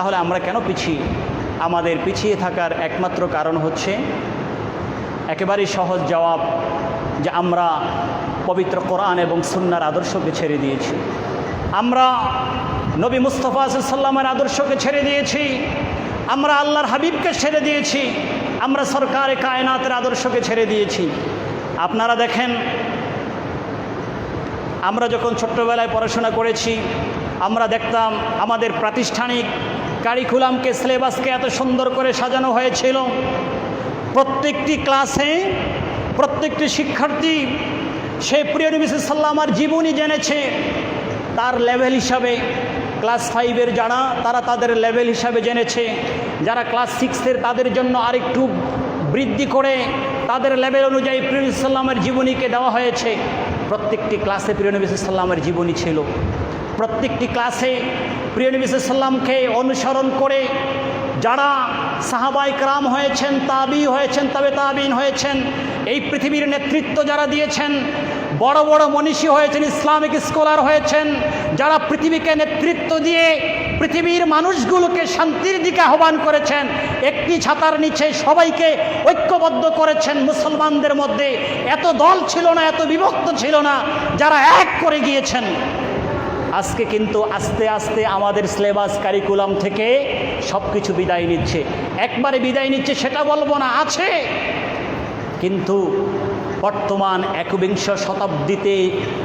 তাহলে আমরা কেন পিছিয়ে? আমাদের পিছিয়ে থাকার একমাত্র কারণ হচ্ছে একেবারেই সহজ জবাব যে আমরা পবিত্র কোরআন এবং সুন্নার আদর্শকে ছেড়ে দিয়েছি। আমরা নবী মুস্তফা সাল্লামের আদর্শকে ছেড়ে দিয়েছি। আমরা আল্লাহর হাবিবকে ছেড়ে দিয়েছি। আমরা সরকারে কায়নাতের আদর্শকে ছেড়ে দিয়েছি। আপনারা দেখেন, আমরা যখন ছোট্টবেলায় পড়াশোনা করেছি, আমরা দেখতাম আমাদের প্রাতিষ্ঠানিক কারিকুলামকে সিলেবাসকে এত সুন্দর করে সাজানো হয়েছিল। প্রত্যেকটি ক্লাসে প্রত্যেকটি শিক্ষার্থী সে প্রিয় নবী সাল্লামার জীবনী জেনেছে। তার লেভেল হিসাবে ক্লাস ফাইভের যারা, তারা তাদের লেভেল হিসাবে জেনেছে। যারা ক্লাস সিক্সের তাদের জন্য আরেকটু বৃদ্ধি করে তাদের লেভেল অনুযায়ী প্রিয় নবী সাল্লামের জীবনীকে দেওয়া হয়েছে। প্রত্যেকটি ক্লাসে প্রিয় নবী সাল্লামের জীবনী ছিল। প্রত্যেকটি ক্লাসে প্রিয় নবী অনুসরণ করে যারা সাহাবাই ক্রাম হয়েছেন তাবি হয়েছেন, তবে তাবিন হয়েছেন, এই পৃথিবীর নেতৃত্ব যারা দিয়েছেন, বড় বড় মনীষী হয়েছেন, ইসলামিক স্কলার হয়েছেন, যারা পৃথিবীকে নেতৃত্ব দিয়ে পৃথিবীর মানুষগুলোকে শান্তির দিকে আহ্বান করেছেন, একটি ছাতার নিচে সবাইকে ঐক্যবদ্ধ করেছেন মুসলমানদের মধ্যে, এত দল ছিল না, এত বিভক্ত ছিল না, যারা এক করে গিয়েছেন। আজকে কিন্তু আস্তে আস্তে আমাদের সিলেবাস কারিকুলাম থেকে সব কিছু বিদায় নিচ্ছে। একবারে বিদায় নিচ্ছে সেটা বলব না, আছে। কিন্তু বর্তমান একবিংশ শতাব্দীতে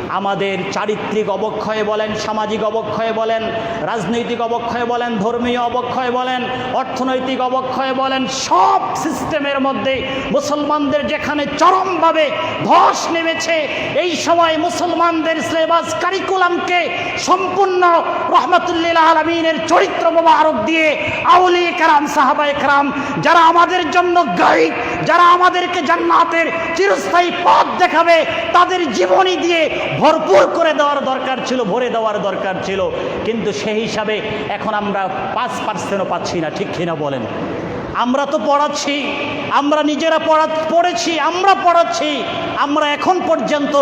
আমাদের চারিত্রিক অবক্ষয়ে বলেন, সামাজিক অবক্ষয়ে বলেন, রাজনৈতিক অবক্ষয়ে বলেন, ধর্মীয় অবক্ষয় বলেন, অর্থনৈতিক অবক্ষয় বলেন, সব সিস্টেমের মধ্যে মুসলমানদের যেখানে চরমভাবে ধস নেমেছে, এই সময় মুসলমানদের সিলেবাস কারিকুলামকে সম্পূর্ণ রহমতুল্লিল আলমিনের চরিত্র মোবারক দিয়ে আউলি কারাম সাহাবা একরাম যারা আমাদের জন্য গাইড যারা আমাদেরকে জান্নাতের চিরস্থায়ী পথ দেখাবে, তাদের জীবনী দিয়ে ভরপুর করে দেওয়ার দরকার ছিল, ভরে দেওয়ার দরকার ছিল। কিন্তু সেই হিসাবে এখন আমরা পাঁচ পার্সেন্টও পাচ্ছি না, ঠিক কিনা বলেন? আমরা তো পড়াচ্ছি, আমরা নিজেরা পড়া, পড়েছি, আমরা পড়াচ্ছি। আমরা এখন পর্যন্ত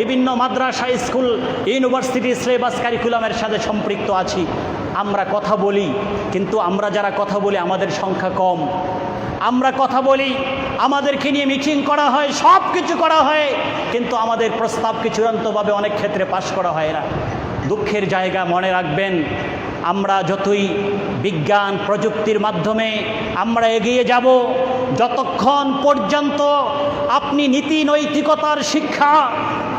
বিভিন্ন মাদ্রাসা, স্কুল, ইউনিভার্সিটি সিলেবাস কারিকুলামের সাথে সম্পৃক্ত আছি। আমরা কথা বলি, কিন্তু আমরা যারা কথা বলি, আমাদের সংখ্যা কম। আমরা কথা বলি, আমাদেরকে নিয়ে মিটিং করা হয় সব কিছু করা হয়, কিন্তু আমাদের প্রস্তাবকে চূড়ান্তভাবে অনেক ক্ষেত্রে পাশ করা হয় না। দুঃখের জায়গা মনে রাখবেন আমরা যতই বিজ্ঞান প্রযুক্তির মাধ্যমে আমরা এগিয়ে যাব যতক্ষণ পর্যন্ত আপনি নীতি নৈতিকতার শিক্ষা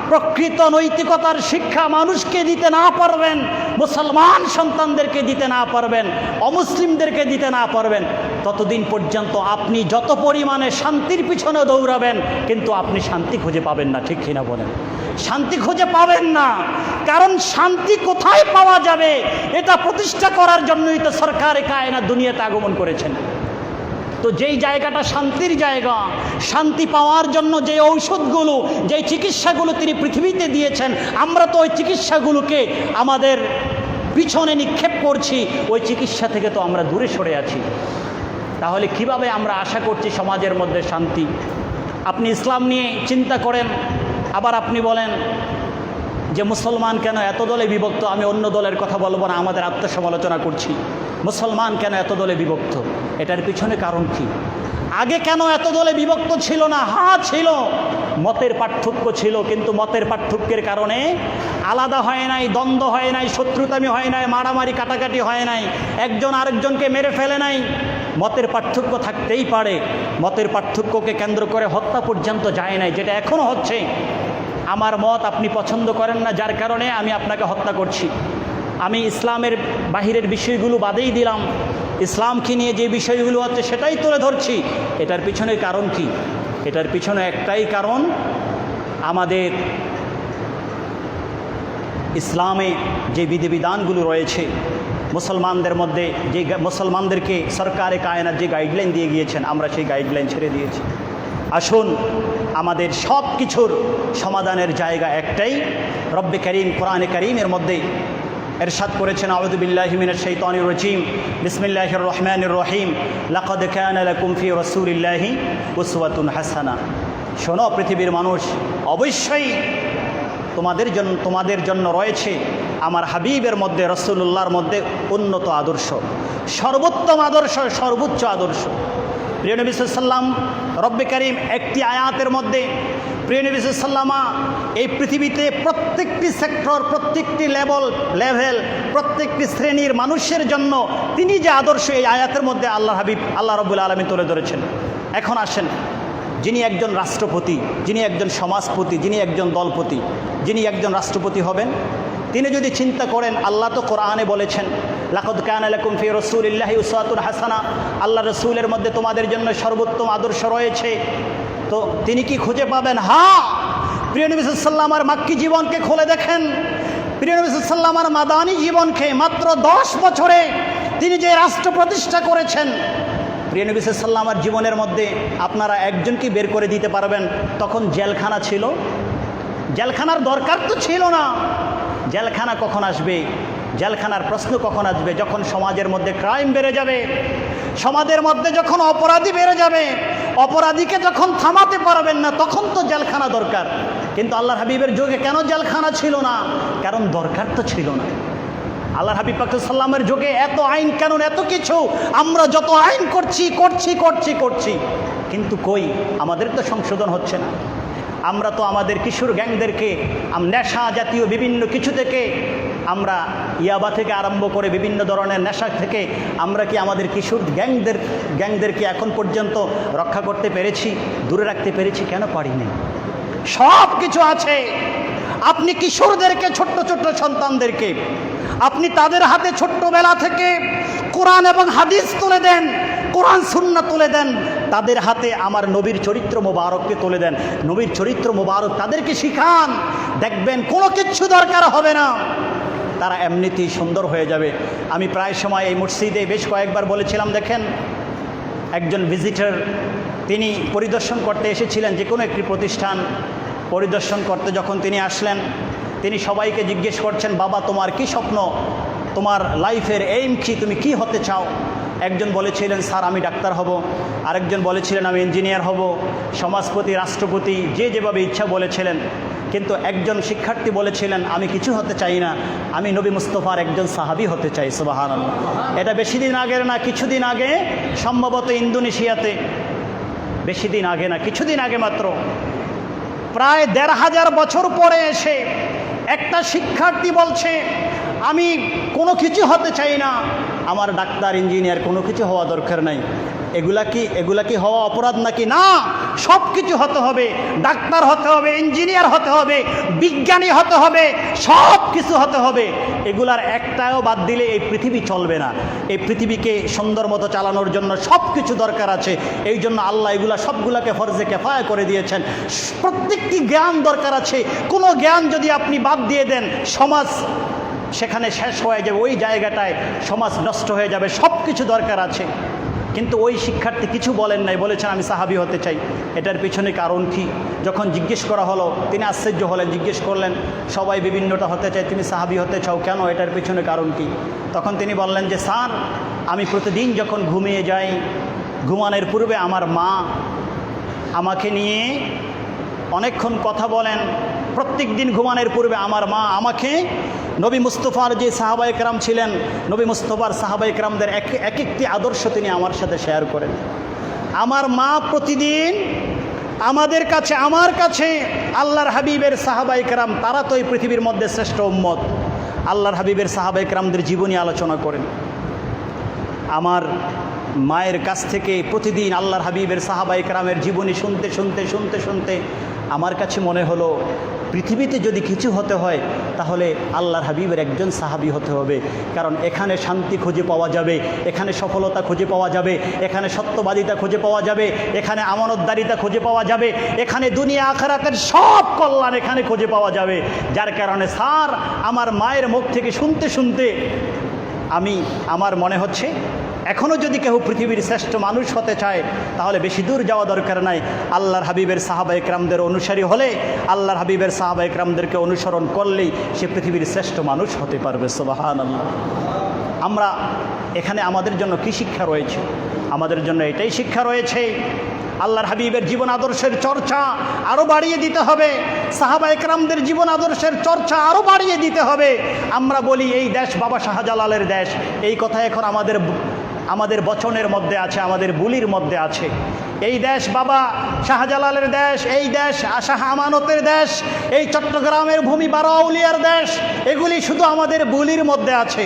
প্রকৃত নৈতিকতার শিক্ষা মানুষকে দিতে না পারবেন, মুসলমান সন্তানদেরকে দিতে না পারবেন, অমুসলিমদেরকে দিতে না পারবেন, ততদিন পর্যন্ত আপনি যত পরিমাণে শান্তির পিছনে দৌড়াবেন, কিন্তু আপনি শান্তি খুঁজে পাবেন না, ঠিক কিনা বলেন? শান্তি খুঁজে পাবেন না, কারণ শান্তি কোথায় পাওয়া যাবে? এটা প্রতিষ্ঠা করার জন্যই তো সরকার কায়না দুনিয়াতে আগমন করেছেন। তো যেই জায়গাটা শান্তির জায়গা, শান্তি পাওয়ার জন্য যে ঔষধগুলো যেই চিকিৎসাগুলো তিনি পৃথিবীতে দিয়েছেন, আমরা তো ওই চিকিৎসাগুলোকে আমাদের পিছনে নিক্ষেপ করছি, ওই চিকিৎসা থেকে তো আমরা দূরে সরে আছি। তাহলে কীভাবে আমরা আশা করছি সমাজের মধ্যে শান্তি? আপনি ইসলাম নিয়ে চিন্তা করেন, আবার আপনি বলেন যে মুসলমান কেন এত দলে বিভক্ত, আমি অন্য দলের কথা বলব না, আমাদের আত্মসমালোচনা করছি। মুসলমান কেন এত দলে বিভক্ত? এটার পিছনে কারণ কি? আগে কেন এত দলে বিভক্ত ছিল না? হা ছিল। মতের পার্থক্য ছিল, কিন্তু মতের পার্থক্যের কারণে আলাদা হয় নাই, দ্বন্দ্ব হয় নাই, শত্রুতামি হয় নাই, মারামারি, কাটাকাটি হয় নাই, একজন আরেকজনকে মেরে ফেলে নাই। মতের পার্থক্য থাকতেই পারে। মতের পার্থক্যকে কেন্দ্র করে হত্যা পর্যন্ত যায় নাই, যেটা এখনও হচ্ছে। আমার মত আপনি পছন্দ করেন না, যার কারণে আমি আপনাকে হত্যা করছি। আমি ইসলামের বাহিরের বিষয়গুলো বাদেই দিলাম। ইসলামকে নিয়ে যে বিষয়গুলো হচ্ছে সেটাই তুলে ধরছি। এটার পিছনে কারণ কি? এটার পিছনে একটাই কারণ, আমাদের ইসলামে যে বিধিবিধানগুলো রয়েছে, মুসলমানদের মধ্যে যে মুসলমানদেরকে সরকারে কায়নার যে গাইডলাইন দিয়ে গিয়েছেন, আমরা সেই গাইডলাইন ছেড়ে দিয়েছি। আসুন, আমাদের সব কিছুর সমাধানের জায়গা একটাই। রব্বে করিম, কোরআনে করিমের মধ্যে এরশাদ করেছেন আউদুবিল্লাহিমিনের শৈতানির রজিম। বিসমিল্লাহির রহমানির রহিম। লাকাদ কানা লাকুম ফি রাসূলিল্লাহি উসওয়াতুন হাসানা। শোনো, পৃথিবীর মানুষ, অবশ্যই তোমাদের জন্য তোমাদের জন্য রয়েছে আমার হাবিবের মধ্যে রসুল্লাহর মধ্যে উন্নত আদর্শ। সর্বোত্তম আদর্শ, সর্বোচ্চ আদর্শ। প্রিয় নবী সাল্লাম রব্বে করিম একটি আয়াতের মধ্যে প্রিয় নবী সাল্লামা এই পৃথিবীতে প্রত্যেকটি সেক্টর, প্রত্যেকটি লেভেল লেভেল, প্রত্যেকটি শ্রেণির মানুষের জন্য তিনি যে আদর্শ এই আয়াতের মধ্যে আল্লাহ হাবিব, আল্লাহ রব্বুল আলমী তুলে ধরেছেন। এখন আসেন, যিনি একজন রাষ্ট্রপতি, যিনি একজন সমাজপতি, যিনি একজন দলপতি, যিনি একজন রাষ্ট্রপতি হবেন, তিনি যদি চিন্তা করেন, আল্লাহ তো কোরআনে বলেছেন লাকদ কান আলাকুম ফি রসুলিল্লাহি উসাতুল হাসানা। আল্লাহ রসুলের মধ্যে তোমাদের জন্য সর্বোত্তম আদর্শ রয়েছে। তো তিনি কি খুঁজে পাবেন? হ্যাঁ প্রিয় নবী সাল্লামার মাক্কি জীবনকে খুলে দেখেন। প্রিয় নবী সাল্লামার মাদানী জীবনকে মাত্র দশ বছরে তিনি যে রাষ্ট্র প্রতিষ্ঠা করেছেন, প্রিয় নবী সাল্লামার জীবনের মধ্যে আপনারা একজনকে বের করে দিতে পারবেন? তখন জেলখানা ছিল। জেলখানার দরকার তো ছিল না। জেলখানা কখন আসবে? জেলখানার প্রশ্ন কখন আসবে? যখন সমাজের মধ্যে ক্রাইম বেড়ে যাবে, সমাজের মধ্যে যখন অপরাধী বেড়ে যাবে, অপরাধীকে যখন থামাতে পারবেন না, তখন তো জেলখানা দরকার। কিন্তু আল্লাহ হাবিবের যুগে কেন জেলখানা ছিল না? কারণ দরকার তো ছিল না। আল্লাহ হাবিব পাকুসাল্লামের যুগে এত আইন কানুন এত কিছু? আমরা যত আইন করছি করছি করছি করছি। কিন্তু কই? আমাদের তো সংশোধন হচ্ছে না। আমরা তো আমাদের কিশোর গ্যাংদেরকে নেশা জাতীয় বিভিন্ন কিছু থেকে আমরা ইয়াবা থেকে আরম্ভ করে বিভিন্ন ধরনের নেশা থেকে আমরা কি আমাদের কিশোর গ্যাংদের, গ্যাংদেরকে এখন পর্যন্ত রক্ষা করতে পেরেছি, দূরে রাখতে পেরেছি? কেন পারিনি? সব কিছু আছে। আপনি কিশোরদেরকে, ছোট্ট ছোট্ট সন্তানদেরকে, আপনি তাদের হাতে ছোট্টবেলা থেকে কোরআন এবং হাদিস তুলে দেন, কোরআন সুন্না তুলে দেন, তাদের হাতে আমার নবীর চরিত্র মোবারককে তুলে দেন। নবীর চরিত্র মোবারক তাদেরকে শিখান। দেখবেন কোনো কিচ্ছু দরকার হবে না। তারা এমনিতেই সুন্দর হয়ে যাবে। আমি প্রায় সময় এই মসজিদে বেশ কয়েকবার বলেছিলাম, দেখেন, একজন ভিজিটার তিনি পরিদর্শন করতে এসেছিলেন, যে কোনো একটি প্রতিষ্ঠান পরিদর্শন করতে যখন তিনি আসলেন, তিনি সবাইকে জিজ্ঞেস করছেন, বাবা, তোমার কি স্বপ্ন? তোমার লাইফের এইম কি? তুমি কি হতে চাও? একজন বলেছিলেন, স্যার, আমি ডাক্তার হব। আরেকজন বলেছিলেন, আমি ইঞ্জিনিয়ার হব। সমাজপতি, রাষ্ট্রপতি, যে যেভাবে ইচ্ছা বলেছিলেন কিন্তু একজন শিক্ষার্থী বলেছিলেন, আমি কিছু হতে চাই না, আমি নবী মুস্তফার একজন সাহাবি হতে চাই। সুবাহান এটা বেশি দিন আগের না কিছুদিন আগে? সম্ভবত ইন্দোনেশিয়াতে। বেশি দিন আগে না কিছুদিন আগে মাত্র। প্রায় দেড় হাজার বছর পরে এসে একটা শিক্ষার্থী বলছে, আমি কোনো কিছু হতে চাই না আমার ডাক্তার, ইঞ্জিনিয়ার, কোনো কিছু হওয়া দরকার নাই। এগুলা কি এগুলা কি হওয়া অপরাধ নাকি? না! সব কিছু হতে হবে। ডাক্তার হতে হবে, ইঞ্জিনিয়ার হতে হবে, বিজ্ঞানী হতে হবে সব কিছু হতে হবে। এগুলার একটাও বাদ দিলে এই পৃথিবী চলবে না। এই পৃথিবীকে সুন্দর মতো চালানোর জন্য সব কিছু দরকার আছে। এই জন্য আল্লাহ এগুলা সবগুলাকে ফরজে কেফায়া করে দিয়েছেন। প্রত্যেকটি জ্ঞান দরকার আছে। কোনো জ্ঞান যদি আপনি বাদ দিয়ে দেন, সমাজ সেখানে শেষ হয়ে যাবে, ওই জায়গাটায় সমাজ নষ্ট হয়ে যাবে সব কিছু দরকার আছে। কিন্তু ওই শিক্ষার্থী কিছু বলেন নাই, বলেছেন, আমি সাহাবি হতে চাই। এটার পিছনে কারণ কি? যখন জিজ্ঞেস করা হলো, তিনি আশ্চর্য হলেন, জিজ্ঞেস করলেন, সবাই বিভিন্নটা হতে চায়, তুমি সাহাবি হতে চাও কেন? এটার পিছনে কারণ কি? তখন তিনি বললেন যে, স্যার, আমি প্রতিদিন যখন ঘুমিয়ে যাই, ঘুমানোর পূর্বে আমার মা আমাকে নিয়ে অনেকক্ষণ কথা বলেন। প্রত্যেক দিন ঘুমানোর পূর্বে আমার মা আমাকে নবী মুস্তফার যে সাহাবাই একরাম ছিলেন, নবী মুস্তফার সাহাবাই একরামদের এক এক একটি আদর্শ তিনি আমার সাথে শেয়ার করেন। আমার মা প্রতিদিন আমাদের কাছে, আমার কাছে আল্লাহর হাবিবের সাহাবাই একরাম তারা তো এই পৃথিবীর মধ্যে শ্রেষ্ঠ উম্মত। আল্লাহর হাবিবের সাহাবাই একরামদের জীবনী আলোচনা করেন। আমার মায়ের কাছ থেকে প্রতিদিন আল্লাহর হাবিবের সাহাবাই কারামের জীবনী শুনতে শুনতে শুনতে শুনতে আমার কাছে মনে হলো পৃথিবীতে যদি কিছু হতে হয়, তাহলে আল্লাহর হাবিবের একজন সাহাবি হতে হবে। কারণ এখানে শান্তি খুঁজে পাওয়া যাবে, এখানে সফলতা খুঁজে পাওয়া যাবে, এখানে সত্যবাদিতা খুঁজে পাওয়া যাবে, এখানে আমানতদারিতা খুঁজে পাওয়া যাবে, এখানে দুনিয়া আখারাতের সব কল্যাণ এখানে খুঁজে পাওয়া যাবে। যার কারণে স্যার, আমার মায়ের মুখ থেকে শুনতে শুনতে আমি, আমার মনে হচ্ছে এখনও যদি কেউ পৃথিবীর শ্রেষ্ঠ মানুষ হতে চায়, তাহলে বেশি দূর যাওয়া দরকার নাই। আল্লাহর হাবিবের সাহাবা একরামদের অনুসারী হলে, আল্লাহর হাবিবের সাহাবা একরামদেরকে অনুসরণ করলেই সে পৃথিবীর শ্রেষ্ঠ মানুষ হতে পারবে সোবাহান আমরা এখানে আমাদের জন্য কি শিক্ষা রয়েছে? আমাদের জন্য এটাই শিক্ষা রয়েছে, আল্লাহর হাবিবের জীবন আদর্শের চর্চা আরও বাড়িয়ে দিতে হবে, সাহাবা একরামদের জীবন আদর্শের চর্চা আরও বাড়িয়ে দিতে হবে। আমরা বলি, এই দেশ বাবা শাহজালালের দেশ। এই কথা এখন আমাদের আমাদের বচনের মধ্যে আছে, আমাদের বুলির মধ্যে আছে। এই দেশ বাবা, শাহজালালের দেশ, এই দেশ শাহ আমানতের দেশ, এই চট্টগ্রামের ভূমি বারাউলিয়ার দেশ, এগুলি শুধু আমাদের বুলির মধ্যে আছে।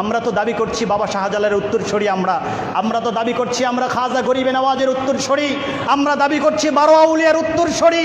আমরা তো দাবি করছি বাবা শাহজালালের উত্তরসূরি আমরা। আমরা তো দাবি করছি আমরা খাজা গরিবে নওয়াজের উত্তরসূরি। আমরা দাবি করছি বারোয়াউলিয়ার উত্তরসূরি।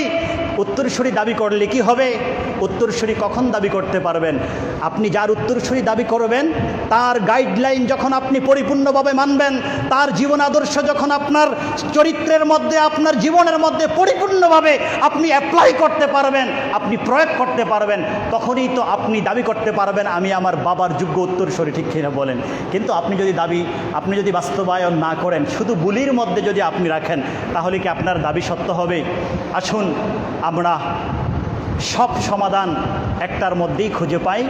উত্তরসূরি দাবি করলে কি হবে? উত্তরসূরি কখন দাবি করতে পারবেন? আপনি যার উত্তরসূরি দাবি করবেন, তার গাইডলাইন যখন আপনি পরিপূর্ণভাবে মানবেন, তার জীবন আদর্শ যখন আপনার চরিত্রের মধ্যে, আপনার জীবনের মধ্যে পরিপূর্ণভাবে আপনি অ্যাপ্লাই করতে পারবেন, আপনি প্রয়োগ করতে পারবেন, তখনই তো আপনি দাবি করতে পারবেন, আমি আমার বাবার যোগ্য উত্তরসূরি, ঠিক কিনা বলেন। কিন্তু আপনি যদি দাবি, আপনি যদি বাস্তবায়ন না করেন, শুধু বুলির মধ্যে যদি আপনি রাখেন, তাহলে কি আপনার দাবি সত্য হবে? আসুন আমরা সব সমাধান একটার মধ্যেই খুঁজে পাই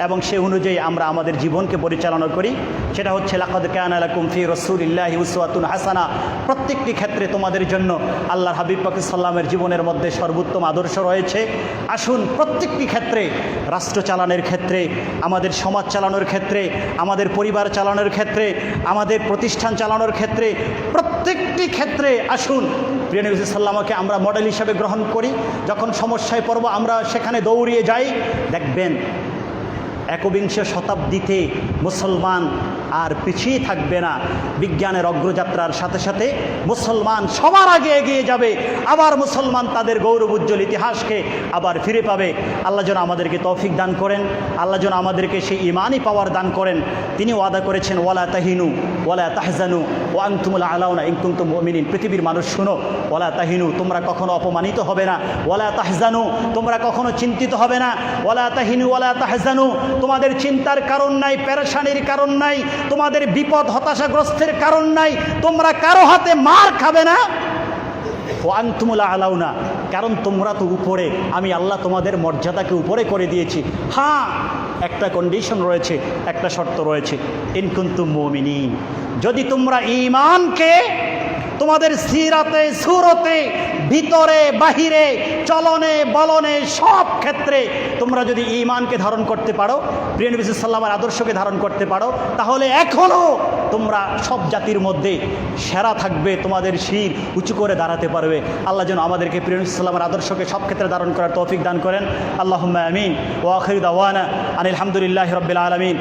এবং সে অনুযায়ী আমরা আমাদের জীবনকে পরিচালনা করি। সেটা হচ্ছে, লাকদ কান আলাকুম ফি রসুলিল্লাহ উসওয়াতুন হাসানা। প্রত্যেকটি ক্ষেত্রে তোমাদের জন্য আল্লাহ হাবিব পাকি সাল্লামের জীবনের মধ্যে সর্বোত্তম আদর্শ রয়েছে। আসুন, প্রত্যেকটি ক্ষেত্রে, রাষ্ট্র চালানোর ক্ষেত্রে, আমাদের সমাজ চালানোর ক্ষেত্রে, আমাদের পরিবার চালানোর ক্ষেত্রে, আমাদের প্রতিষ্ঠান চালানোর ক্ষেত্রে, প্রত্যেকটি ক্ষেত্রে আসুন। প্রিয় নবী সাল্লামকে আমরা মডেল হিসাবে গ্রহণ করি। যখন সমস্যায় পড়ব, আমরা সেখানে দৌড়িয়ে যাই। দেখবেন একবিংশ শতাব্দীতে মুসলমান আর পিছিয়ে থাকবে না। বিজ্ঞানের অগ্রযাত্রার সাথে সাথে মুসলমান সবার আগে এগিয়ে যাবে। আবার মুসলমান তাদের গৌরব উজ্জ্বল ইতিহাসকে আবার ফিরে পাবে। আল্লাহ যেন আমাদেরকে তৌফিক দান করেন। আল্লাহ যেন আমাদেরকে সেই ইমানই পাওয়ার দান করেন। তিনি ওয়াদা করেছেন, ওয়ালা তাহিনু, ওয়ালা তাহজানু ও আংতুমুল আলাউনা ইংকুমতুম মিনিন পৃথিবীর মানুষ শুনো, ওয়ালা তাহিনু, তোমরা কখনো অপমানিত হবে না। ওয়ালা তাহজানু, তোমরা কখনো চিন্তিত হবে না। ওয়ালা তাহিনু, ওয়ালা তাহজানু, তোমাদের চিন্তার কারণ নাই, পেরেশানির কারণ নাই। তোমাদের বিপদ হতাশাগ্রস্তের কারণ নাই। তোমরা কারও হাতে মার খাবে না। ও আলাউ না কারণ তোমরা তো উপরে। আমি আল্লাহ তোমাদের মর্যাদাকে উপরে করে দিয়েছি। হ্যাঁ একটা কন্ডিশন রয়েছে, একটা শর্ত রয়েছে। ইনকুন্তু মমিনী যদি তোমরা ইমানকে তোমাদের সিরাতে, সুরতে, ভিতরে, বাহিরে, চলনে, বলনে, সব ক্ষেত্রে তোমরা যদি ইমানকে ধারণ করতে পারো, প্রিয় নবী সাল্লামের আদর্শকে ধারণ করতে পারো, তাহলে এখনও তোমরা সব জাতির মধ্যে সেরা থাকবে, তোমাদের শির উঁচু করে দাঁড়াতে পারবে। আল্লাহ যেন আমাদেরকে প্রিয় নবী সাল্লামের আদর্শকে সব ক্ষেত্রে ধারণ করার তৌফিক দান করেন। আল্লাহ আমিন। ও আখির দাওয়ানা আনিল আলহামদুলিল্লাহ রবিল আলমিন।